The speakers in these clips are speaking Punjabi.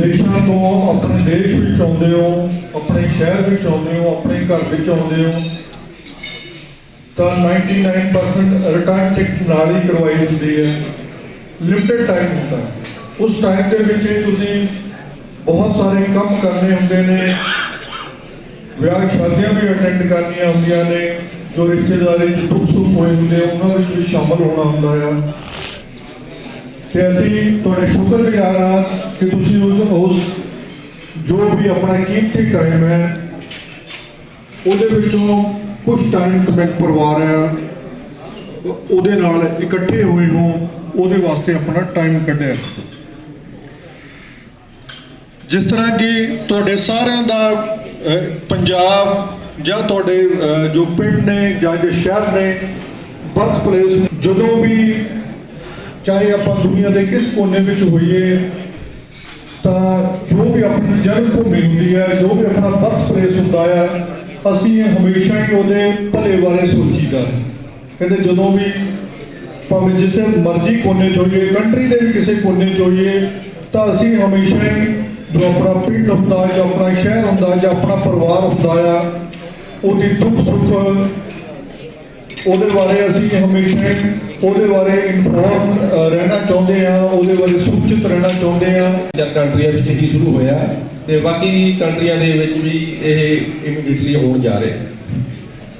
ਵਿਦੇਸ਼ਾਂ ਤੋਂ ਆਪਣੇ ਦੇਸ਼ ਵਿੱਚ ਆਉਂਦੇ ਹੋ, ਆਪਣੇ ਸ਼ਹਿਰ ਵਿੱਚ ਆਉਂਦੇ ਹੋ, ਆਪਣੇ ਘਰ ਵਿੱਚ ਆਉਂਦੇ ਹੋ, ਤਾਂ 99% ਰਿਟਰਨ ਟਿਕਟ ਨਾਲ ਹੀ ਕਰਵਾਈ ਹੁੰਦੀ ਹੈ। ਲਿਮਟਿਡ ਟਾਈਮ ਹੁੰਦਾ। ਉਸ ਟਾਈਮ ਦੇ ਵਿੱਚ ਹੀ ਤੁਸੀਂ ਬਹੁਤ ਸਾਰੇ ਕੰਮ ਕਰਨੇ ਹੁੰਦੇ ਨੇ। ਵਿਆਹ ਸ਼ਾਦੀਆਂ ਵੀ ਅਟੈਂਡ ਕਰਨੀਆਂ ਹੁੰਦੀਆਂ ਨੇ, ਜੋ ਰਿਸ਼ਤੇਦਾਰੀ ਚ ਦੁੱਖ ਸੁੱਖ ਹੋਏ ਹੁੰਦੇ ਉਹਨਾਂ ਵਿੱਚ ਵੀ ਸ਼ਾਮਲ ਹੋਣਾ ਹੁੰਦਾ ਆ। ਤੇ ਅਸੀਂ ਤੁਹਾਡੇ ਸ਼ੁਕਰਗੁਜ਼ਾਰ ਹਾਂ ਕਿ ਤੁਸੀਂ ਉਸ ਉਸ ਜੋ ਵੀ ਆਪਣਾ ਕੀਮਤੀ ਟਾਈਮ ਹੈ, ਉਹਦੇ ਵਿੱਚੋਂ ਕੁਝ ਟਾਈਮ ਕਮੈਂਟ ਪਰਿਵਾਰ ਹੈ। ਉਹਦੇ ਨਾਲ ਇਕੱਠੇ ਹੋਏ ਹੋ ਉਹਦੇ ਵਾਸਤੇ ਆਪਣਾ ਟਾਈਮ ਕੱਢਿਆ। ਜਿਸ ਤਰ੍ਹਾਂ ਕਿ ਤੁਹਾਡੇ ਸਾਰਿਆਂ ਦਾ ਪੰਜਾਬ ਜਾਂ ਤੁਹਾਡੇ ਜੋ ਪਿੰਡ ਨੇ ਜਾਂ ਜੋ ਸ਼ਹਿਰ ਨੇ ਬਰਥ ਪਲੇਸ ਜਦੋਂ ਵੀ ਚਾਹੇ ਆਪਾਂ ਦੁਨੀਆ ਦੇ ਕਿਸ ਕੋਨੇ ਵਿੱਚ ਹੋਈਏ, ਤਾਂ ਜੋ ਵੀ ਆਪਣੀ ਜਨਮ ਭੂਮੀ ਹੁੰਦੀ ਹੈ, ਜੋ ਵੀ ਆਪਣਾ ਬਰਥ ਪਲੇਸ ਹੁੰਦਾ ਹੈ, ਅਸੀਂ ਹਮੇਸ਼ਾ ਹੀ ਉਹਦੇ ਭਲੇ ਬਾਰੇ ਸੋਚੀਦਾ ਹੈ। ਕਹਿੰਦੇ ਜਦੋਂ ਵੀ ਭਾਵੇਂ ਜਿਸੇ ਮਰਜ਼ੀ ਕੋਨੇ 'ਚ ਹੋਈਏ, ਕੰਟਰੀ ਦੇ ਵੀ ਕਿਸੇ ਕੋਨੇ 'ਚ ਹੋਈਏ, ਤਾਂ ਅਸੀਂ ਹਮੇਸ਼ਾ ਹੀ ਜੋ ਆਪਣਾ ਪਿੰਡ ਹੁੰਦਾ ਜਾਂ ਆਪਣਾ ਸ਼ਹਿਰ ਹੁੰਦਾ ਜਾਂ ਆਪਣਾ ਪਰਿਵਾਰ ਹੁੰਦਾ ਆ ਉਹਦੀ ਦੁੱਖ ਸੁੱਖ ਉਹਦੇ ਬਾਰੇ ਅਸੀਂ ਹਮੇਸ਼ਾ ਉਹਦੇ ਬਾਰੇ ਇਨਫੋਰਮ ਰਹਿਣਾ ਚਾਹੁੰਦੇ ਆ ਉਹਦੇ ਬਾਰੇ ਸੂਚਿਤ ਰਹਿਣਾ ਚਾਹੁੰਦੇ ਆ ਚਾਰ ਕੰਟਰੀਆਂ ਵਿੱਚ ਹੀ ਸ਼ੁਰੂ ਹੋਇਆ ਤੇ ਬਾਕੀ ਕੰਟਰੀਆਂ ਦੇ ਵਿੱਚ ਵੀ ਇਹ ਇਮੀਡੀਏਟਲੀ ਹੋਣ ਜਾ ਰਿਹਾ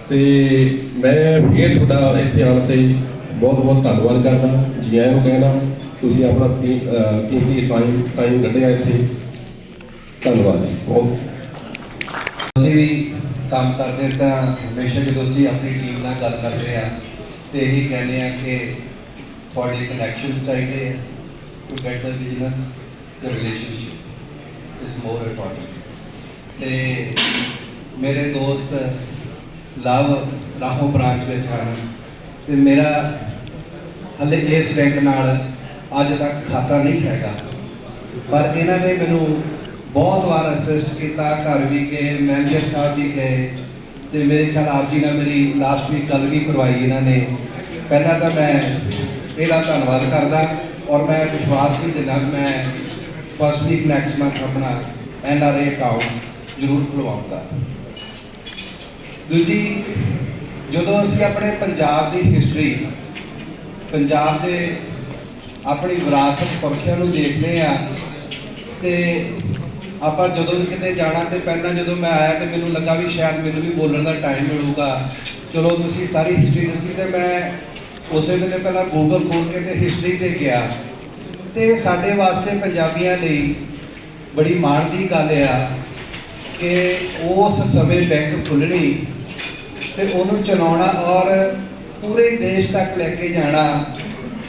ਤੇ ਮੈਂ ਫੇਰ ਤੁਹਾਡਾ ਇੱਥੇ ਆਉਣ ਤੇ ਬਹੁਤ ਬਹੁਤ ਧੰਨਵਾਦ ਕਰਦਾ ਜੀ ਆਇਆਂ ਨੂੰ ਕਹਿਣਾ ਤੁਸੀਂ ਆਪਣਾ ਕੀਮਤੀ ਟਾਈਮ ਟਾਈਮ ਕੱਢਿਆ ਇੱਥੇ। ਧੰਨਵਾਦ ਜੀ। ਬਹੁਤ ਅਸੀਂ ਵੀ ਕੰਮ ਕਰਦੇ ਤਾਂ ਹਮੇਸ਼ਾ ਜਦੋਂ ਅਸੀਂ ਆਪਣੀ ਟੀਮ ਨਾਲ ਗੱਲ ਕਰਦੇ ਆ ਤੇ ਇਹੀ ਕਹਿੰਦੇ ਆ ਕਿ ਤੁਹਾਡੇ ਕਨੈਕਸ਼ਨਸ ਚਾਹੀਦੇ ਆ to better the business the relationship is more important ਤੇ ਮੇਰੇ ਦੋਸਤ ਲਵ ਰਾਹੋਂ ਬ੍ਰਾਂਚ ਵਿੱਚ ਹਨ ਤੇ ਮੇਰਾ ਹਲੇ ਇਸ ਬੈਂਕ ਨਾਲ ਅੱਜ ਤੱਕ ਖਾਤਾ ਨਹੀਂ ਹੈਗਾ। ਪਰ ਇਹਨਾਂ ਨੇ ਮੈਨੂੰ ਬਹੁਤ ਵਾਰ ਅਸਿਸਟ ਕੀਤਾ, ਘਰ ਵੀ ਗਏ ਮੈਨੇਜਰ ਸਾਹਿਬ ਵੀ ਗਏ ਤੇ ਮੇਰੇ ਖਿਆਲ ਆਪ ਜੀ ਨਾਲ ਮੇਰੀ ਲਾਸਟ ਵੀਕ ਗੱਲ ਵੀ ਕਰਵਾਈ ਇਹਨਾਂ ਨੇ। ਪਹਿਲਾਂ ਤਾਂ ਮੈਂ ਇਹਦਾ ਧੰਨਵਾਦ ਕਰਦਾ ਔਰ ਮੈਂ ਵਿਸ਼ਵਾਸ ਵੀ ਦਿੰਦਾ ਮੈਂ ਫਸਟ ਵੀਕ ਨੈਕਸਟ ਮੰਥ ਆਪਣਾ ਐਨ ਆਰ ਏ ਅਕਾਊਂਟ ਜ਼ਰੂਰ ਖੁਲਵਾਉਂਗਾ। ਦੂਜੀ, ਜਦੋਂ ਅਸੀਂ ਆਪਣੇ ਪੰਜਾਬ ਦੀ ਹਿਸਟਰੀ ਪੰਜਾਬ ਦੇ ਆਪਣੀ ਵਿਰਾਸਤ ਪੁਰਖਿਆਂ ਨੂੰ ਦੇਖਦੇ ਆ ਤੇ ਆਪਾਂ ਜਦੋਂ ਵੀ ਕਿਤੇ ਜਾਣਾ ਤੇ ਪਹਿਲਾਂ ਜਦੋਂ ਮੈਂ ਆਇਆ ਤੇ ਮੈਨੂੰ ਲੱਗਾ ਵੀ ਸ਼ਾਇਦ ਮੈਨੂੰ ਵੀ ਬੋਲਣ ਦਾ ਟਾਈਮ ਮਿਲੂਗਾ। ਚਲੋ ਤੁਸੀਂ ਸਾਰੀ ਹਿਸਟਰੀ ਦੱਸੀ ਤੇ ਮੈਂ ਉਸੇ ਵੇਲੇ ਪਹਿਲਾਂ ਗੂਗਲ ਖੋਲ ਕੇ ਤੇ ਹਿਸਟਰੀ ਤੇ ਗਿਆ। ਤੇ ਸਾਡੇ ਵਾਸਤੇ ਪੰਜਾਬੀਆਂ ਲਈ ਬੜੀ ਮਾਣ ਦੀ ਗੱਲ ਆ ਕਿ ਉਸ ਸਮੇਂ ਬੈਂਕ ਖੁੱਲਣੀ ਤੇ ਉਹਨੂੰ ਚਲਾਉਣਾ ਔਰ ਪੂਰੇ ਦੇਸ਼ ਤੱਕ ਲੈ ਕੇ ਜਾਣਾ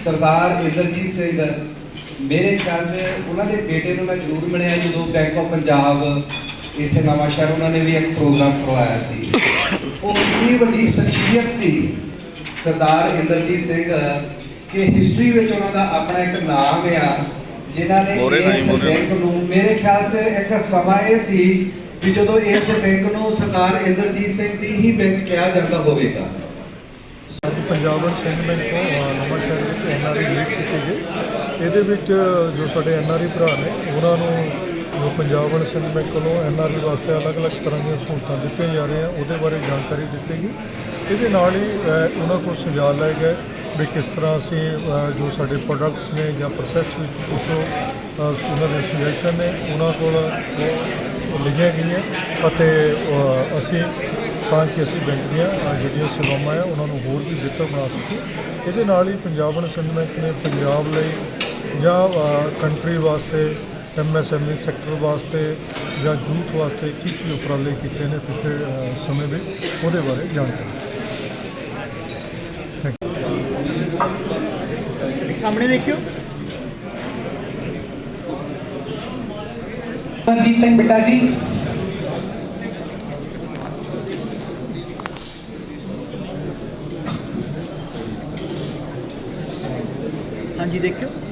ਸਰਦਾਰ ਇੰਦਰਜੀਤ ਸਿੰਘ ਮੇਰੇ ਖਿਆਲ 'ਚ ਉਹਨਾਂ ਦੇ ਬੇਟੇ ਨੂੰ ਮੈਂ ਜ਼ਰੂਰ ਮਿਲਿਆ ਜਦੋਂ ਬੈਂਕ ਆਫ ਪੰਜਾਬ ਇੱਥੇ ਨਵਾਂ ਸ਼ਹਿਰ ਉਹਨਾਂ ਨੇ ਵੀ ਇੱਕ ਪ੍ਰੋਗਰਾਮ ਕਰਵਾਇਆ ਸੀ। ਉਹ ਇੰਨੀ ਵੱਡੀ ਸ਼ਖਸੀਅਤ ਸੀ ਸਰਦਾਰ ਇੰਦਰਜੀਤ ਸਿੰਘ ਕਿ ਹਿਸਟਰੀ ਵਿੱਚ ਉਹਨਾਂ ਦਾ ਆਪਣਾ ਇੱਕ ਨਾਮ ਆ ਜਿਨ੍ਹਾਂ ਨੇ ਇਸ ਬੈਂਕ ਨੂੰ ਮੇਰੇ ਖਿਆਲ 'ਚ ਇੱਕ ਸਮਾਂ ਇਹ ਸੀ ਵੀ ਜਦੋਂ ਇਸ ਬੈਂਕ ਨੂੰ ਸਰਦਾਰ ਇੰਦਰਜੀਤ ਸਿੰਘ ਦੀ ਹੀ ਬੈਂਕ ਕਿਹਾ ਜਾਂਦਾ ਹੋਵੇਗਾ। ਅੱਜ ਪੰਜਾਬ ਐਂਡ ਬੈਂਕ ਤੋਂ ਅ, ਨਵਾਂ ਸ਼ਹਿਰ ਵਿੱਚ ਐਨਆਰਆਈ ਮੀਟ ਕੀਤੀ ਗਈ। ਇਹਦੇ ਵਿੱਚ ਜੋ ਸਾਡੇ ਐਨਆਰਆਈ ਭਰਾ ਨੇ ਉਹਨਾਂ ਨੂੰ ਜੋ ਪੰਜਾਬ ਐਂਡ ਸੈਂਡ ਬੈਂਕ ਵੱਲੋਂ ਐਨਆਰਆਈ ਵਾਸਤੇ ਅਲੱਗ-ਅਲੱਗ ਤਰ੍ਹਾਂ ਦੀਆਂ ਸਹੂਲਤਾਂ ਦਿੱਤੀਆਂ ਜਾ ਰਹੀਆਂ ਉਹਦੇ ਬਾਰੇ ਜਾਣਕਾਰੀ ਦਿੱਤੀ ਗਈ। ਇਹਦੇ ਨਾਲ ਹੀ ਉਹਨਾਂ ਕੋਲ ਸੁਝਾਅ ਲਏ ਗਏ ਵੀ ਕਿਸ ਤਰ੍ਹਾਂ ਅਸੀਂ ਜੋ ਸਾਡੇ ਪ੍ਰੋਡਕਟਸ ਨੇ ਜਾਂ ਪ੍ਰੋਸੈਸ ਵਿੱਚ ਕੁਝ ਉਹਨਾਂ ਦੇ ਸੁਜੈਸ਼ਨ ਨੇ ਉਹਨਾਂ ਕੋਲ ਉਹ ਲਿਖੀਆਂ ਗਈਆਂ ਅਤੇ ਅਸੀਂ ਤਾਂ ਕਿ ਅਸੀਂ ਬੈਂਕ ਦੀਆਂ ਜਿਹੜੀਆਂ ਸੇਵਾਵਾਂ ਆ ਉਹਨਾਂ ਨੂੰ ਹੋਰ ਵੀ ਬਿਹਤਰ ਬਣਾ ਸਕੀਏ। ਇਹਦੇ ਨਾਲ ਹੀ ਪੰਜਾਬ ਐਂਡ ਸੈਂਡ ਬੈਂਕ ਨੇ ਪੰਜਾਬ ਲਈ ਜਾਂ ਕੰਟਰੀ ਵਾਸਤੇ ਐਮਐਸਐਮਈ ਸੈਕਟਰ ਵਾਸਤੇ ਜਾਂ ਯੂਥ ਵਾਸਤੇ ਕੀ ਕੀ ਉਪਰਾਲੇ ਕੀਤੇ ਨੇ ਪਿਛਲੇ ਸਮੇਂ ਵਿੱਚ ਉਹਦੇ ਬਾਰੇ ਜਾਣਕਾਰੀ। ਸਾਹਮਣੇ ਦੇਖਿਓ। ਰਣਜੀਤ ਸਿੰਘ ਬਿੱਟਾ ਜੀ। candidat que